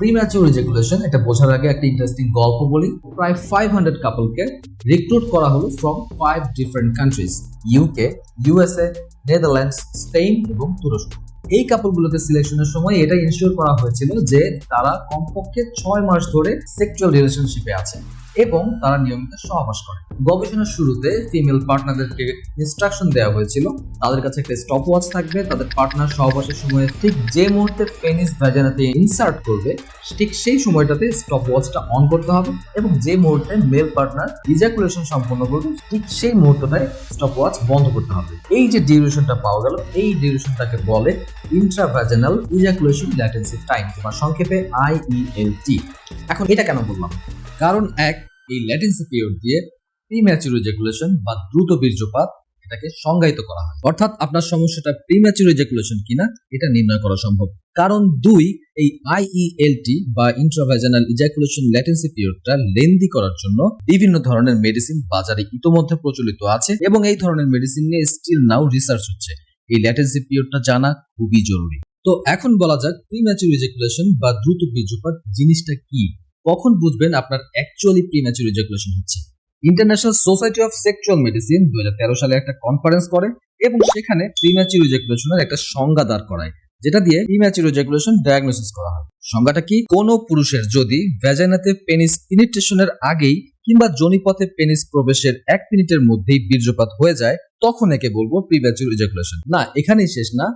Premature resolution এটা বোঝার আগে একটা ইন্টারেস্টিং গল্প বলি। প্রায় ফাইভ হান্ড্রেড কাপলকে রিক্রুট করা হলো from five different countries UK USA Netherlands Spain এবং তুরস্ক। এই কাপলগুলোকে সিলেকশনের সময় এটা ইনশিওর করা হয়েছিল যে তারা কমপক্ষে ছয় মাস ধরে সেক্সুয়াল রিলেশনশিপে আছে। এবং তারা নিয়মিত সহবাস করে। গবেষণার শুরুতে ফিমেল পার্টনারদেরকে ইনস্ট্রাকশন দেওয়া হয়েছিল। তাদের কাছে একটা স্টপ ওয়াচ থাকবে। তাদের পার্টনার সহবাসের সময় ঠিক যে মুহূর্তে পেনিস ভ্যাজানাতে ইনসার্ট করবে, ঠিক সেই সময়টাতে স্টপ ওয়াচটা অন করতে হবে এবং যে মুহূর্তে মেল পার্টনার ইজাকুলেশন সম্পন্ন করবে, ঠিক সেই মুহূর্তটায় স্টপ ওয়াচ বন্ধ করতে হবে। এই যে ডিউরেশনটা পাওয়া গেল, এই ডিউরেশনটাকে বলে ইন্ট্রাভ্যাজানাল ইজাকুলেশন ল্যাটেন্সি টাইম বা সংক্ষেপে আইইএলটি এখন এটা কেন বললাম? কারণ এক, এই ল্যাটেন্সি পিরিয়ড দিয়ে প্রিম্যাচুর ইজাকুলেশন বা দ্রুত বীর্যপাত এটাকে সংজ্ঞায়িত করা হয়। অর্থাৎ আপনার সমস্যাটা প্রিম্যাচুর ইজাকুলেশন কিনা, এটা নির্ণয় করা সম্ভব। কারণ দুই, এই আইইএলটি বা ইন্ট্রাভ্যাজানাল ইজাকুলেশন ল্যাটেন্সি পিরিয়ডটা লেন্দি করার জন্য বিভিন্ন ধরনের মেডিসিন বাজারে ইতোমধ্যে প্রচলিত আছে এবং এই ধরনের মেডিসিন নিয়ে স্টিল নাও রিসার্চ হচ্ছে। এই ল্যাটেন্সি পিরিয়ডটা জানা খুবই জরুরি। তো এখন বলা যাক প্রিম্যাচুর ইজাকুলেশন বা দ্রুত বীর্যপাত জিনিসটা কি? কখন বুঝবেন আপনার অ্যাকচুয়ালি প্রিম্যাচুর ইজাকুলেশন হচ্ছে? International Society of Sexual Medicine দু সালে একটা কনফারেন্স করে এবং সেখানে প্রিম্যাচুর ইজাকুলেশনের একটা সংজ্ঞা দাঁড় করায়, যেটা দিয়ে প্রিম্যাচুর ইজাকুলেশন ডায়াগনোসিস করা হয়। সংজ্ঞাটা কি? কোন পুরুষের যদি ভ্যাজাইনাতে পেনিস পিনিট্রেশনের আগেই কিংবা জনিপথে পেনিস প্রবেশের এক মিনিটের মধ্যেই বীর্যপাত হয়ে যায়, তখন একে বলব প্রিম্যাচুর ইজাকুলেশন না, এখানেই শেষ না।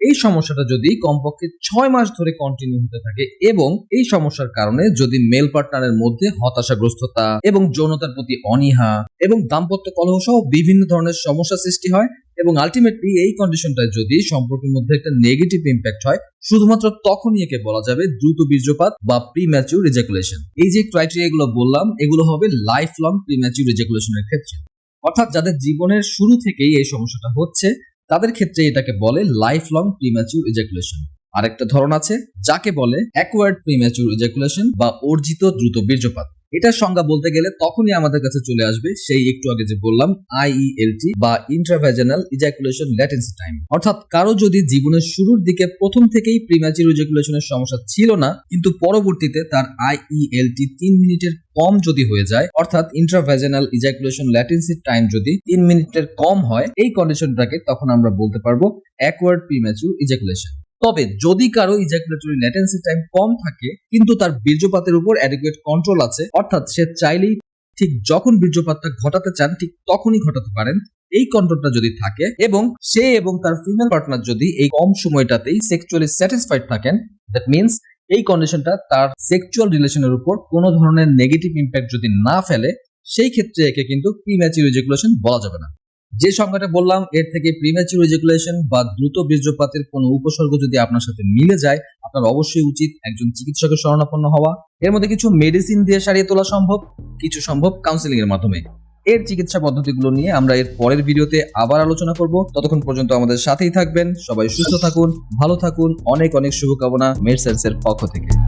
এই সমস্যাটা যদি কমপক্ষে ছয় মাস ধরে কন্টিনিউ হতে থাকে এবং এই সমস্যার কারণে যদি মেল পার্টনারের মধ্যে হতাশাগ্রস্ততা এবং যৌনতার প্রতি অনীহা এবং দাম্পত্য কলহ সহ বিভিন্ন ধরনের সমস্যা সৃষ্টি হয় এবং আলটিমেটলি এই কন্ডিশনটায় যদি সম্পর্কের মধ্যে একটা নেগেটিভ ইম্প্যাক্ট হয়, শুধুমাত্র তখনই একে বলা যাবে দ্রুত বীর্যপাত বা প্রিম্যাচুর রিজেকুলেশন এই যে ক্রাইটেরিয়া গুলো বললাম, এগুলো হবে লাইফ লং প্রিম্যাচুর রিজেকুলেশনের ক্ষেত্রে। অর্থাৎ যাদের জীবনের শুরু থেকেই এই সমস্যাটা হচ্ছে তাদের ক্ষেত্রে এটাকে বলে লাইফ লং প্রিম্যাচুর ইজাকুলেশন আরেকটা ধরন আছে, যাকে বলে অ্যাকোয়ার্ড প্রিম্যাচুর ইজাকুলেশন বা অর্জিত দ্রুত বীর্যপাত। এটার সংজ্ঞা বলতে গেলে তখনই আমাদের কাছে চলে আসবে সেই একটু আগে যে বললাম আইইএলটি বা ইন্ট্রাভ্যাজানাল ইজাকুলেশন ল্যাটেন্সি টাইম অর্থাৎ কারও যদি জীবনের শুরুর দিকে প্রথম থেকেই প্রিম্যাচুর ইজাকুলেশনের সমস্যা ছিল না, কিন্তু পরবর্তীতে তার আইইএলটি তিন মিনিটের কম যদি হয়ে যায়, অর্থাৎ ইন্ট্রাভ্যাজানাল ইজাকুলেশন ল্যাটেন্সি টাইম যদি তিন মিনিটের কম হয়, এই কন্ডিশনটাকে তখন আমরা বলতে পারব অ্যাকওয়ার্ড প্রিম্যাচুর ইজাকুলেশন তবে যদি কারও ইজাকুলেটরি ল্যাটেন্সি টাইম কম থাকে, কিন্তু তার বীর্যপাতের উপর অ্যাডিকুয়েট কন্ট্রোল আছে, অর্থাৎ সে চাইলেই ঠিক যখন বীর্যপাতটা ঘটাতে চান, ঠিক তখনই ঘটাতে পারেন। এই কন্ট্রোলটা যদি থাকে এবং সে এবং তার ফিমেল পার্টনার যদি এই কম সময়টাতেই সেক্সুয়ালি স্যাটিসফাইড থাকেন দ্যাট মিনস এই কন্ডিশনটা তার সেক্সুয়াল রিলেশনের উপর কোনো ধরনের নেগেটিভ ইম্প্যাক্ট যদি না ফেলে, সেই ক্ষেত্রে একে কিন্তু প্রিম্যাচিউর ইজাকুলেশন বলা যাবে না। যে সংখ্যাটা বললাম, এর থেকে প্রিম্যাচুর ইজাকুলেশন বা দ্রুত বীর্যপাতের কোনো উপসর্গ যদি আপনার সাথে মিলে যায়, আপনার অবশ্যই উচিত একজন চিকিৎসকের শরণাপন্ন হওয়া। এর মধ্যে কিছু মেডিসিন দিয়ে সারিয়ে তোলা সম্ভব, কিছু সম্ভব কাউন্সিলিং এর মাধ্যমে। এর চিকিৎসা পদ্ধতিগুলো নিয়ে আমরা এর পরের ভিডিওতে আবার আলোচনা করব। ততক্ষণ পর্যন্ত আমাদের সাথেই থাকবেন। সবাই সুস্থ থাকুন, ভালো থাকুন। অনেক অনেক শুভকামনা মেডসেন্সের পক্ষ থেকে।